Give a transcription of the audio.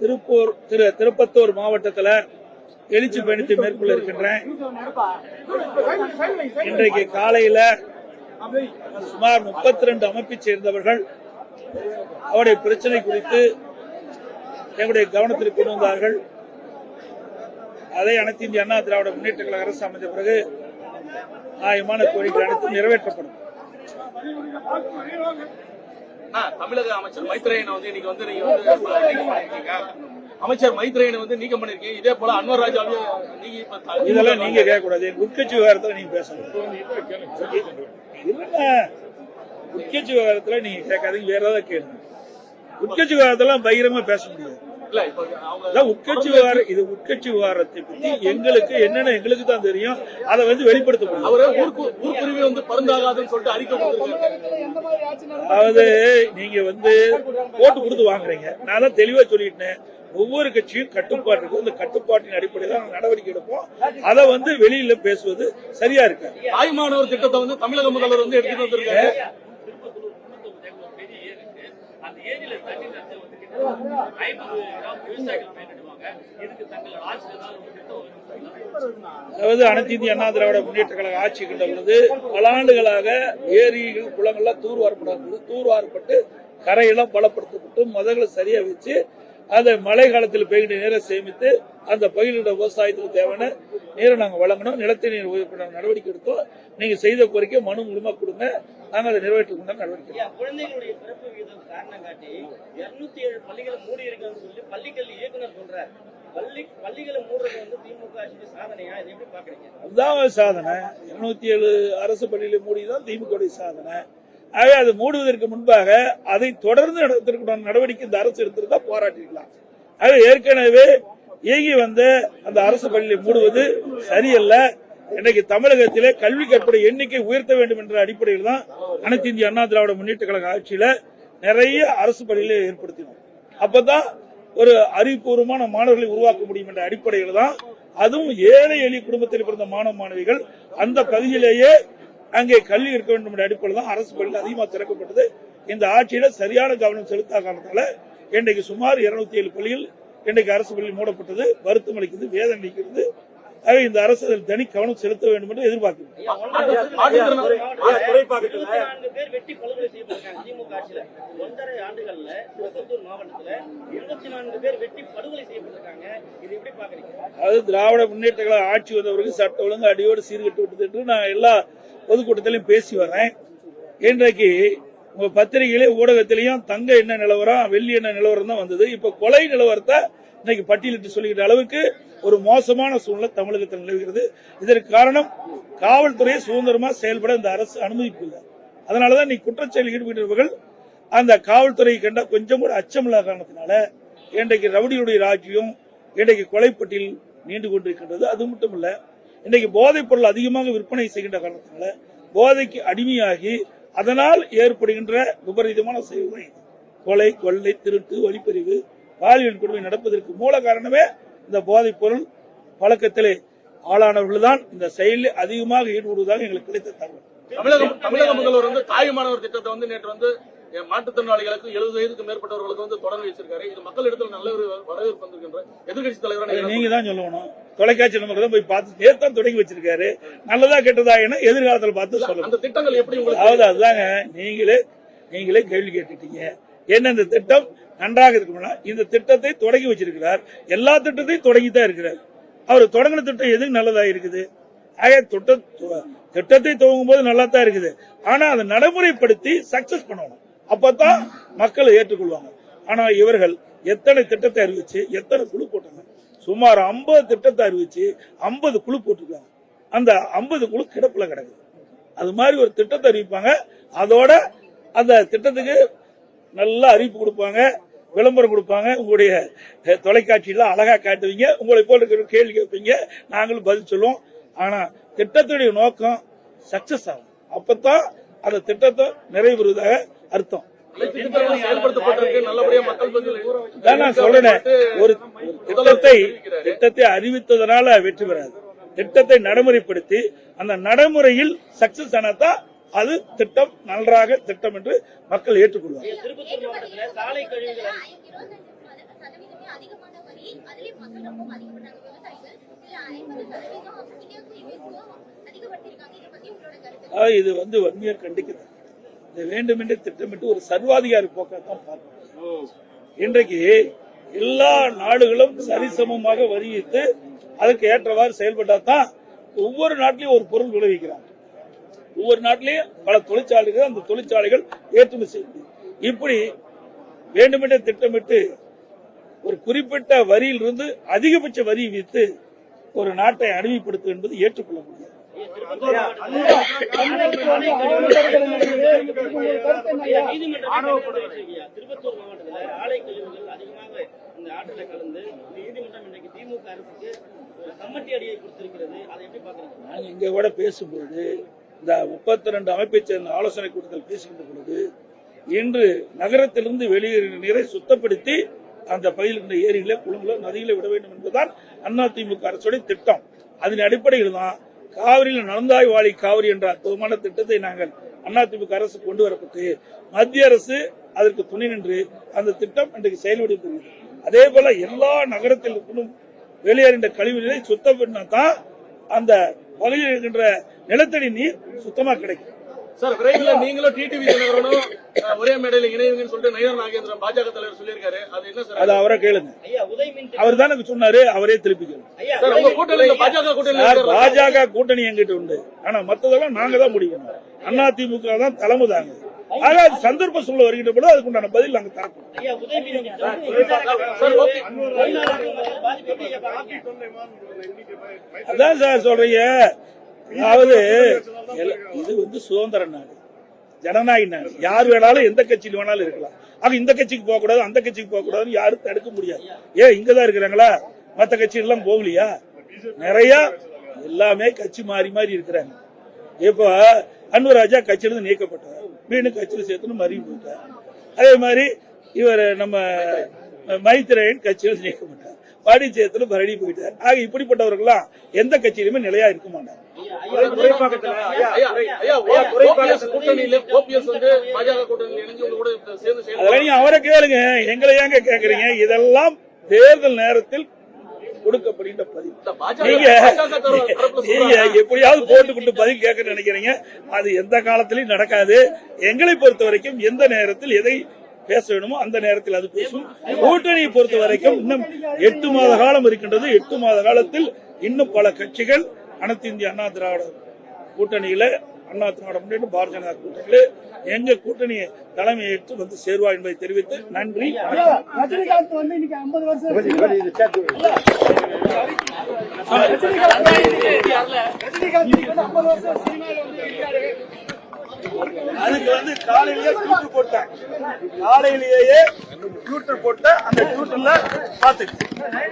திருப்பூர் திரு திருப்பத்தூர் மாவட்டத்தில் எழுச்சி பயணத்தை மேற்கொள்ள இருக்கின்றேன் இன்றைக்கு காலையில சுமார் முப்பத்தி ரெண்டு அமைப்பை சேர்ந்தவர்கள் அவருடைய பிரச்சனை குறித்து எங்களுடைய கவனத்திற்கு கொண்டு வந்தார்கள். அதை அனைத்து இந்திய அண்ணா திராவிட முன்னேற்ற கழக அரசு அமைந்த பிறகு நியாயமான கோரிக்கை அனைத்தும் நிறைவேற்றப்படும். தமிழக அமைச்சர் மைத்ரேயனை வந்து இன்னைக்கு வந்து நீங்க வந்து பண்ணிருக்கீங்க அமைச்சர் மைத்ரேயனை வந்து நீக்கம் பண்ணிருக்கீங்க. இதே போல அன்வர் ராஜாவையும் நீங்க இப்ப இதெல்லாம் நீங்க கேட்க கூடாது உட்கட்சி விவகாரத்துல நீங்க பேசணும். உட்கட்சி விவகாரத்துல நீங்க கேட்காதீங்க. வேற ஏதாவது கேளுங்க. உட்கட்சி விவகாரத்துல பகிரமா பேச முடியாது. இல்ல இப்ப உட்கட்சி விவகாரம் இது உட்கட்சி விவகாரத்தை பத்தி எங்களுக்கு என்னென்ன எங்களுக்கு தான் தெரியும். அதை வந்து வெளிப்படுத்த முடியும். அவரு ஊர்க்குருவி வந்து பருந்தாகாதுன்னு சொல்லிட்டு அறிக்கை அதாவது நீங்க வந்து போட்டு கொடுத்து வாங்குறீங்க. நான் தான் தெளிவா சொல்லிட்டேன். ஒவ்வொரு கட்சியும் கட்டுப்பாடு இருக்கு. அந்த கட்டுப்பாட்டின் அடிப்படையில் நடவடிக்கை எடுப்போம். அதை வந்து வெளியில பேசுவது சரியா இருக்கு. தாய்மானவர் திட்டத்தை வந்து தமிழக முதல்வர் வந்து எடுத்துட்டு வந்திருக்காரு அந்த ஏரியில தண்ணி நிறைஞ்சு வந்து கிட்ட ஐம்பது கிராம் விவசாயிகள் பயன்படுவாங்க இதுக்கு தங்கள் ஆட்சியில் ஏதாவது ஒரு திட்டம் வரும் அதாவது அனைத்து இந்திய அண்ணா திராவிட முன்னேற்ற கழக ஆட்சி கண்ட பொழுது பல ஆண்டுகளாக ஏரிகள் குளங்கள்லாம் தூர்வாரப்படாது தூர்வாரப்பட்டு கரையெல்லாம் பலப்படுத்தப்பட்டு முதல்ல சரியா வச்சு அதை மழை காலத்தில் பெய்கின்ற நீரை சேமித்து அந்த பயிரிட விவசாயத்துக்கு தேவையான நீரை நாங்க வழங்கணும். நிலத்தடி நீர் உயர்த்த நடவடிக்கை எடுத்தோம். நீங்க செய்த கோரிக்கை மனு மூலமா கொடுங்க. நாங்க அதை நிறைவேற்றுக்கு நடவடிக்கை குழந்தைகளுடைய பிறப்பு விகிதம் காரணம் காட்டி 207 ஏழு பள்ளிகளை மூடி இருக்குன்னு சொல்லி பள்ளிக்கல்வி இயக்குனர் சொல்றாரு. பள்ளி பள்ளிகளை மூடுறது வந்து திமுக ஆட்சியுடைய சாதனையா? இதை எப்படி பாக்குறீங்க அதுதான் சாதனை. இருநூத்தி ஏழு அரசு பள்ளியில மூடிதான் திமுக சாதனை. ஆகவே அது மூடுவதற்கு முன்பாக அதை தொடர்ந்து நடத்திருக்கணும் நடவடிக்கை இந்த அரசு எடுத்திருந்தா போராட்டிருக்கலாம். ஆக ஏற்கனவே இயங்கி வந்த அந்த அரசு பள்ளியை மூடுவது சரியல்ல. இன்னைக்கு தமிழகத்திலே கல்வி கற்பனை எண்ணிக்கை உயர்த்த வேண்டும் என்ற அடிப்படையில் தான் அனைத்து இந்திய அண்ணா திராவிட முன்னேற்ற கழக ஆட்சியில நிறைய அரசு பள்ளிகளை ஏற்படுத்தினோம். அப்பதான் ஒரு அறிவுபூர்வமான மாணவர்களை உருவாக்க முடியும் என்ற அடிப்படையில் தான் அதுவும் ஏழை எளிய குடும்பத்தில் பிறந்த மாணவ மாணவிகள் அந்த பகுதியிலேயே அங்கே கல்வி இருக்க வேண்டும் என்ற அடிப்படையில் தான் அரசு பள்ளிகள் அதிகமாக திறக்கப்பட்டது. இந்த ஆட்சியில சரியான கவனம் செலுத்தாதனால காரணத்தால இன்றைக்கு சுமார் இருநூத்தி ஏழு பள்ளிகள் இன்றைக்கு அரசு பள்ளி மூடப்பட்டது. வருத்தம் அளிக்கிறது வேதனை அளிக்கிறது ஆகவே இந்த அரசு அதில் தனி கவனம் செலுத்த வேண்டும் என்று பாக்குறீங்க அதாவது திராவிட முன்னேற்ற கழக ஆட்சி வந்தவருக்கு சட்ட ஒழுங்கு அடியோடு சீர்கட்டு விட்டது என்று நான் எல்லா பொதுக்கூட்டத்திலையும் பேசி வரேன். இன்றைக்கு உங்க பத்திரிகையிலே ஊடகத்திலையும் தங்க என்ன நிலவரம் வெள்ளி என்ன நிலவரம் தான் வந்தது. இப்ப கொலை நிலவரத்தை இன்னைக்கு பட்டியலிட்டு சொல்லிக்கிற அளவுக்கு ஒரு மோசமான சூழ்நிலை தமிழகத்தில் நிலவுகிறது. இதற்கு காரணம் காவல்துறையை சுதந்திரமா செயல்பட இந்த அரசு அனுமதிப்பில்லை அதனாலதான் நீ குற்றச்செயலில் ஈடுபட்டவர்கள் அந்த காவல்துறையை கண்ட கொஞ்சம் கூட அச்சமில்லாத காரணத்தினால இன்றைக்கு ரவுடியுடைய ராஜ்யம் இன்றைக்கு கொலைப்பட்டியல் நீண்டு கொண்டிருக்கின்றது. அது மட்டும் இல்ல இன்றைக்கு போதைப் பொருள் அதிகமாக விற்பனை செய்கின்ற காரணத்தினால போதைக்கு அடிமையாகி அதனால் ஏற்படுகின்ற விபரீதமான செயல்கள் இது. கொலை கொள்ளை திருட்டு வழிப்பறிவு பாலியல் கொடுமை நடப்பதற்கு மூல காரணமே இந்த போதைப் பொருள் பழக்கத்திலே ஆளானவர்கள்தான் இந்த செயலில் அதிகமாக ஈடுபடுவதாக எங்களுக்கு கிடைத்த தகவல் தமிழக முதல்வர் வந்து தாய்மானவர் திட்டத்தை வந்து நேற்று வந்து மாற்றுத்திறனாளிகளுக்கு எழுபது வயதுக்கு மேற்பட்டவர்களுக்கு வந்து தொடர்ந்து வச்சிருக்காரு. இது மக்கள் இடத்துல நல்ல ஒரு வரவேற்பு வந்திருக்கின்ற எதிர்கட்சி தலைவரான நீங்க தான் சொல்லணும். தொலைக்காட்சி நமக்கு தான் போய் பார்த்து நேத்து தான் தொடங்கி வச்சிருக்காரு. நல்லதா கெட்டதா என எதிர்காலத்தில் பார்த்து சொல்லணும். அந்த திட்டங்கள் எப்படி உங்களுக்கு அதாவது அதுதாங்க நீங்களே நீங்களே கேள்வி கேட்டுட்டீங்க. என்ன இந்த திட்டம்? நன்றாக இருக்கும்னா இந்த திட்டத்தை தொடங்கி வச்சிருக்கிறார். எல்லா திட்டத்தையும் தொடங்கி தான் இருக்கிறார். அவர் தொடங்கின திட்டம் எது நல்லதா இருக்குது? ஆக திட்ட திட்டத்தை துவங்கும் போது நல்லா தான் இருக்குது. ஆனா அதை நடைமுறைப்படுத்தி சக்சஸ் பண்ணணும். அப்பதான் மக்களை ஏற்றுக்கொள்வாங்க. ஆனா இவர்கள் எத்தனை திட்டத்தை அறிவிச்சு எத்தனை குழு போட்டாங்க? சுமார் 50 திட்டத்தை அறிவிச்சு 50 குழு போட்டிருக்காங்க. அந்த 50 குழு கிடப்புல கிடக்குது. அது மாதிரி ஒரு திட்டத்தை அறிவிப்பாங்க. அதோட அந்த திட்டத்துக்கு நல்ல அறிவிப்பு கொடுப்பாங்க விளம்பரம் கொடுப்பாங்க. உங்களுடைய தொலைக்காட்சியில அழகா காட்டுவீங்க. உங்களை போல இருக்கிற கேள்வி கேட்பீங்க. நாங்களும் பதில் சொல்லுவோம். ஆனா திட்டத்துடைய நோக்கம் சக்சஸ் ஆகும். அப்பதான் அந்த திட்டத்தை நிறைவேறுவதாக அர்த்தம். ஒரு திட்டத்தை திட்டத்தை அறிவித்ததனால வெற்றி பெறாது. திட்டத்தை நடைமுறைப்படுத்தி அந்த நடைமுறையில் சக்சஸ் ஆனாதான் அது திட்டம் நன்றாக திட்டம் என்று மக்கள் ஏற்றுக்கொள்வார் இது வந்து வன்மையாக கண்டிக்கிறது இது வேண்டுமென்றே திட்டமிட்டு ஒரு சர்வாதிகாரி போக்கத்தான் பார்க்கணும். இன்றைக்கு எல்லா நாடுகளும் சரிசமமாக வரி விதித்து அதுக்கு ஏற்றவாறு செயல்பட்டால் தான் ஒவ்வொரு நாட்டிலையும் ஒரு பொருள் விளைவிக்கிறாங்க. ஒவ்வொரு நாட்டிலையும் பல தொழிற்சாலைகள் அந்த தொழிற்சாலைகள் ஏற்றுமதி செய்யுது இப்படி வேண்டுமென்றே திட்டமிட்டு ஒரு குறிப்பிட்ட வரியிலிருந்து அதிகபட்ச வரி விதித்து ஒரு நாட்டை அடிமைப்படுத்துவது என்பது ஏற்றுக்கொள்ள முடியாது. திருப்பத்தூர் ஆலை கழிவுகள் அதிகமாக இந்த கலந்து நீதிமன்றம் திமுக அரசுக்கு கம்மட்டி அடியை கொடுத்திருக்கிறது அதை எப்படி பாக்குறீங்க நாங்க இங்க கூட பேசும்பொழுது இந்த முப்பத்தி ரெண்டு அமைப்பை சேர்ந்த ஆலோசனை கூட்டத்தில் பேசுகின்ற பொழுது இன்று நகரத்திலிருந்து வெளியேறின நீரை சுத்தப்படுத்தி அந்த பகுதியில் இருந்த ஏரிகளை குளங்களோ நதிகளை விட வேண்டும் என்பதுதான் அதிமுக அரசுடைய திட்டம். அதன் அடிப்படையில் தான் காவிரியில் நடந்தாய் வாழி காவிரி என்ற அற்புதமான திட்டத்தை நாங்கள் அதிமுக அரசு கொண்டு வரப்பட்டு மத்திய அரசு அதற்கு துணை நின்று அந்த திட்டம் இன்றைக்கு செயல்படுகிறது. அதே போல எல்லா நகரத்தில் இருக்கணும் வெளியேறின்ற கழிவு நீரை சுத்தம் பண்ணா தான் அந்த பகுதியில் இருக்கின்ற நிலத்தடி நீர் சுத்தமா கிடைக்கும். சார் விரைவில் நீங்களும் டிடிவி தினகரனும் ஒரே மேடையில் இணைவீங்கன்னு சொல்லிட்டு நயினார் நாகேந்திரன் பாஜக தலைவர் சொல்லியிருக்காரு. அது என்ன சார்? அது அவரை கேளுங்க. அவர் தான் எனக்கு சொன்னாரு அவரே திருப்பி கேளுங்க. ஐயா சார் உங்க கூட்டணியில் பாஜக இருக்கிற- பாஜக கூட்டணி எங்கிட்ட உண்டு. ஆனா மத்ததெல்லாம் நாங்க தான் முடிக்கணும் அதிமுக தான் தலைமை தாங்க. ஆக அது சந்தர்ப்ப சூழல் வருகின்ற பொழுது அதுக்குண்டான பதில் நாங்க தரப்போம்? அதான் சார் சொல்றீங்க. அதாவது இது வந்து சுதந்திர நாடு. ஜனநாயக நாடு. யார் வேணாலும் எந்த கட்சியில் வேணாலும் இருக்கலாம். ஆக இந்த கட்சிக்கு போக கூடாது அந்த கட்சிக்கு போக கூடாதுன்னு யாரும் தடுக்க முடியாது. ஏன் இங்கதான் இருக்கிறாங்களா? மத்த கட்சி எல்லாம் போகலையா? நிறைய எல்லாமே கட்சி மாறி மாறி இருக்கிறாங்க. இப்ப அன்புராஜா கட்சியிலிருந்து நீக்கப்பட்டார். மீண்டும் கட்சியில் சேர்த்துன்னு மறிவு போயிட்டார். அதே மாதிரி இவர் நம்ம மைத்திரன் கட்சியில் நீக்கப்பட்டார் பாடி சேர்த்துல மறுபடி போயிட்டார். ஆக இப்படிப்பட்டவர்கள்லாம் எந்த கட்சியிலுமே நிலையா இருக்க மாட்டாங்க. அவரை கேளுங்க. எங்களை ஏங்க கேக்குறீங்க? இதெல்லாம் தேர்தல் நேரத்தில் கொடுக்கப்படுகின்ற பதில். நீங்க நீங்க. எப்படியாவது போட்டுக்கிட்டு பதில் கேட்க நினைக்கிறீங்க. அது எந்த காலத்திலயும் நடக்காது. எங்களை பொறுத்த வரைக்கும் எந்த நேரத்தில் எதை பேச வேணுமோ அந்த நேரத்தில் அது பேசும். கூட்டணியை பொறுத்த வரைக்கும் இன்னும் எட்டு மாத காலம் இருக்கின்றது. எட்டு மாத காலத்தில் இன்னும் பல கட்சிகள் அனைத்து இந்திய அண்ணா திராவிட கூட்டணியில அண்ணா திராவிட முன்னேற்ற பாரதிய ஜனதா கூட்டணியில எங்க கூட்டணி தலைமை ஏற்று வந்து சேருவா என்பதை தெரிவித்து நன்றி. வணக்கம். ரஜினிகாந்த் அதுக்கு வந்து காலையிலேயே ட்விட்டர் போட்டேன். காலையிலேயே ட்விட்டர் போட்ட அந்த டியூட்டர்ல பாத்துக்கு